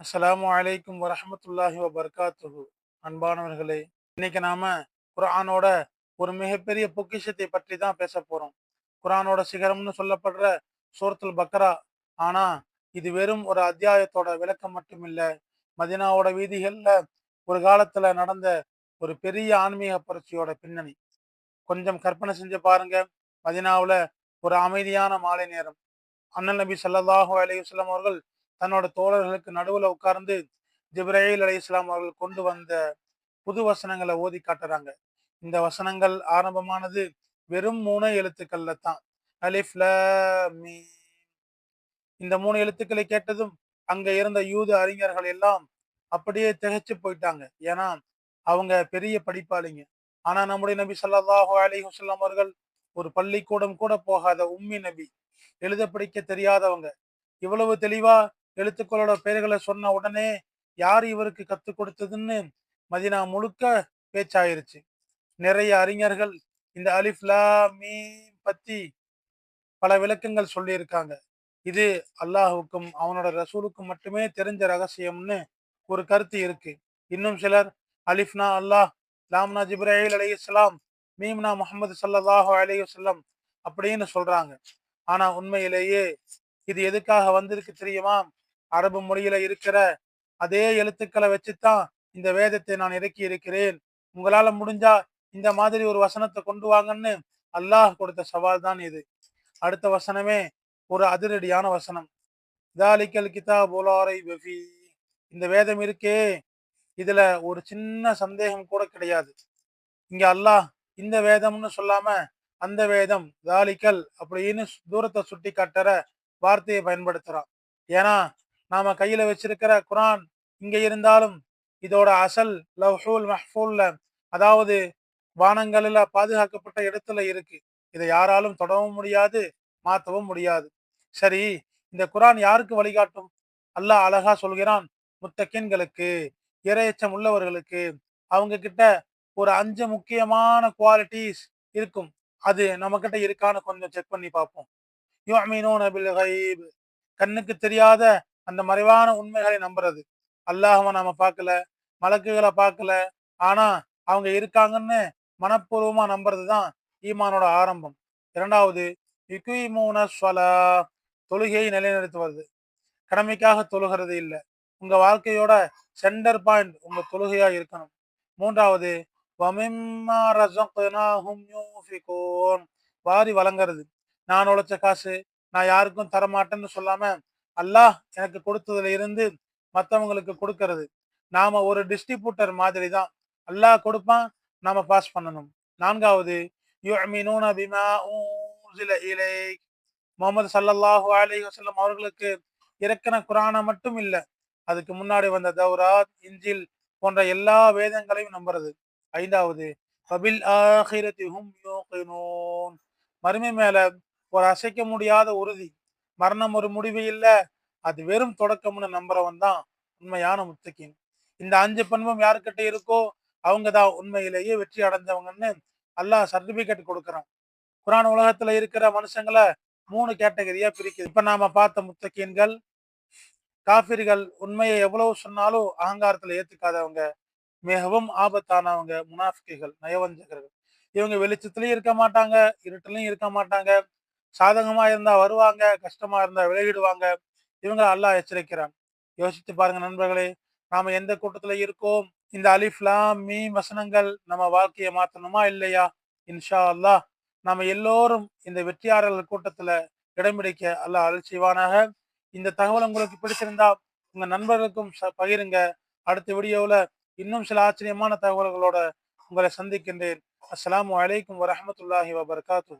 அஸ்லாம் வலைக்கும் வரமத்துல்லாஹி வபர்காத்துஹு. அன்பானவர்களே இன்னைக்கு நாம குரானோட ஒரு மிகப்பெரிய பொக்கிஷத்தை பற்றி தான் பேச போறோம். குரானோட சிகரம்னு சொல்லப்படுற சூரத்துல் பக்ரா ஆனா இது வெறும் ஒரு அத்தியாயத்தோட விளக்கம் மட்டும் இல்லை மதினாவோட வீதிகள்ல ஒரு காலத்துல நடந்த ஒரு பெரிய ஆன்மீக புரட்சியோட பின்னணி. கொஞ்சம் கற்பனை செஞ்சு பாருங்க மதினாவுல ஒரு அமைதியான மாலை நேரம். அண்ணன் நபி ஸல்லல்லாஹு அலைஹி அவர்கள் தன்னோட தோழர்களுக்கு நடுவுல உட்கார்ந்து ஜிப்ராயில் அலி இஸ்லாம் அவர்கள் கொண்டு வந்த புது வசனங்களை ஓதி காட்டுறாங்க. இந்த வசனங்கள் ஆரம்பமானது வெறும் மூணு எழுத்துக்கள்ல தான். அலிஃப் இந்த மூணு எழுத்துக்களை கேட்டதும் அங்க இருந்த யூத அறிஞர்கள் எல்லாம் அப்படியே திகைச்சு போயிட்டாங்க. ஏன்னா அவங்க பெரிய படிப்பாளிங்க. ஆனா நம்முடைய நபி சல்லாஹு அலி ஹுசல்லாம் அவர்கள் ஒரு பள்ளிக்கூடம் கூட போகாத உம்மி நபி. எழுத படிக்க தெரியாதவங்க. இவ்வளவு தெளிவா எழுத்துக்களோட பெயர்களை சொன்ன உடனே யார் இவருக்கு கற்றுக் கொடுத்ததுன்னு மதினா முழுக்க பேச்சாயிருச்சு. நிறைய அறிஞர்கள் இந்த அலிஃப்லா மீம் பத்தி பல விளக்கங்கள் சொல்லியிருக்காங்க. இது அல்லாஹுக்கும் அவனோட ரசூலுக்கும் மட்டுமே தெரிஞ்ச ரகசியம்னு ஒரு கருத்து இருக்கு. இன்னும் சிலர் அலிஃப்னா அல்லாஹ் லாம்னா ஜிப்ராஹில் அலி இஸ்லாம் மீம்னா முகமது சல்லல்லாஹு அலி வஸல்லம் அப்படின்னு சொல்றாங்க. ஆனா உண்மையிலேயே இது எதுக்காக வந்திருக்கு தெரியுமா? அரபு மொழியில இருக்கிற அதே எழுத்துக்களை வச்சுத்தான் இந்த வேதத்தை நான் இறக்கி இருக்கிறேன். உங்களால முடிஞ்சா இந்த மாதிரி ஒரு வசனத்தை கொண்டு வாங்கன்னு அல்லாஹ் கொடுத்த சவால் தான் இது. அடுத்த வசனமே ஒரு அதிரடியான வசனம். தாலிக்கல் கிதா போலாரை வெஃபி இந்த வேதம் இருக்கே. இதுல ஒரு சின்ன சந்தேகம் கூட கிடையாது. இங்க அல்லாஹ் இந்த வேதம்னு சொல்லாம அந்த வேதம் தாலிக்கல் அப்படின்னு தூரத்தை சுட்டி காட்டுற வார்த்தையை பயன்படுத்துறான். ஏன்னா நாம கையில வச்சிருக்கிற குரான் இங்க இருந்தாலும் இதோட அசல் லவ்ஹூல் மஹ்ஃபூல்ல அதாவது வானங்களில பாதுகாக்கப்பட்ட இடத்துல இருக்கு. இதை யாராலும் தொடவும் முடியாது மாத்தவும் முடியாது. சரி இந்த குரான் யாருக்கு வழிகாட்டும்? அல்லாஹ் அழகா சொல்கிறான் முத்தக்கின்களுக்கு இரையச்சம் உள்ளவர்களுக்கு. அவங்க கிட்ட ஒரு அஞ்சு முக்கியமான குவாலிட்டிஸ் இருக்கும். அது நம்ம கிட்ட இருக்கான்னு கொஞ்சம் செக் பண்ணி பார்ப்போம். யுஅமினூன பில் கண்ணுக்கு தெரியாத அந்த மறைவான உண்மைகளை நம்புறது. அல்லாஹ்வை நாம பார்க்கல மலக்குகளை பார்க்கல. ஆனா அவங்க இருக்காங்கன்னு மனப்பூர்வமா நம்புறது தான் ஈமானோட ஆரம்பம். இரண்டாவது யுகீமூன ஸ்வலா தொழுகையை நிலைநிறுத்துவது. கடமைக்காக தொழுகிறது இல்லை. உங்க வாழ்க்கையோட சென்டர் பாயிண்ட் உங்க தொழுகையா இருக்கணும். மூன்றாவது வாரி வழங்குறது. நான் உழைச்ச காசு நான் யாருக்கும் தரமாட்டேன்னு சொல்லாம அல்லாஹ் எனக்கு கொடுத்ததுல இருந்து மத்தவங்களுக்கு கொடுக்கறது. நாம ஒரு டிஸ்ட்ரிபியூட்டர் மாதிரி தான் அல்லாஹ் கொடுப்பான் நாம பாஸ் பண்ணணும். நான்காவது முகமது சல்லாஹூ அலி வசல்லம் அவர்களுக்கு இறக்கின குரானை மட்டும் இல்லை அதுக்கு முன்னாடி வந்த தௌராத் இஞ்சில் போன்ற எல்லா வேதங்களையும் நம்புறது. ஐந்தாவது ஹும் மறுமை மேல ஒரு அசைக்க முடியாத உறுதி. மரணம் ஒரு முடிவு இல்ல. அது வெறும் தொடக்கம்னு நம்புறவன் தான் உண்மையான முத்தகின் இந்த அஞ்சு பண்பும் யாருக்கிட்ட இருக்கோ அவங்க தான் உண்மையிலேயே வெற்றி அடைஞ்சவங்கன்னு அல்லாஹ் சர்டிபிகேட் கொடுக்குறான். குரான் உலகத்துல இருக்கிற மனுஷங்களை மூணு கேட்டகரியா பிரிக்குது. இப்ப நாம பார்த்த முத்தகீன்கள் காபிர்கள் உண்மையை எவ்வளவு சொன்னாலும் அகங்காரத்துல ஏத்துக்காதவங்க மிகவும் ஆபத்தானவங்க முனாஃபிகைகள் நயவஞ்சகர்கள். இவங்க வெளிச்சத்துலயும் இருக்க மாட்டாங்க இருட்டுலயும் இருக்க மாட்டாங்க. சாதகமா இருந்தா வருவாங்க கஷ்டமா இருந்தா விலகிடுவாங்க. இவங்களை அல்லாஹ் எச்சரிக்கிறான். யோசித்து பாருங்க நண்பர்களே நாம எந்த கூட்டத்துல இருக்கோம்? இந்த அலிஃப்லாம் மீ வசனங்கள் நம்ம வாழ்க்கையை மாத்தணுமா இல்லையா? இன்ஷா அல்லாஹ் நாம எல்லோரும் இந்த வெற்றியாளர்கள் கூட்டத்துல இடம் பிடிக்க அல்லாஹ் அருள் செய்வானாக. இந்த தகவல் உங்களுக்கு பிடிச்சிருந்தா உங்க நண்பர்களுக்கும் ச- பகிருங்க. அடுத்த வீடியோவில் இன்னும் சில ஆச்சரியமான தகவல்களோட உங்களை சந்திக்கின்றேன். அஸ்லாம் வலைக்கம் வரமத்துல்லாஹி வபர்காத்து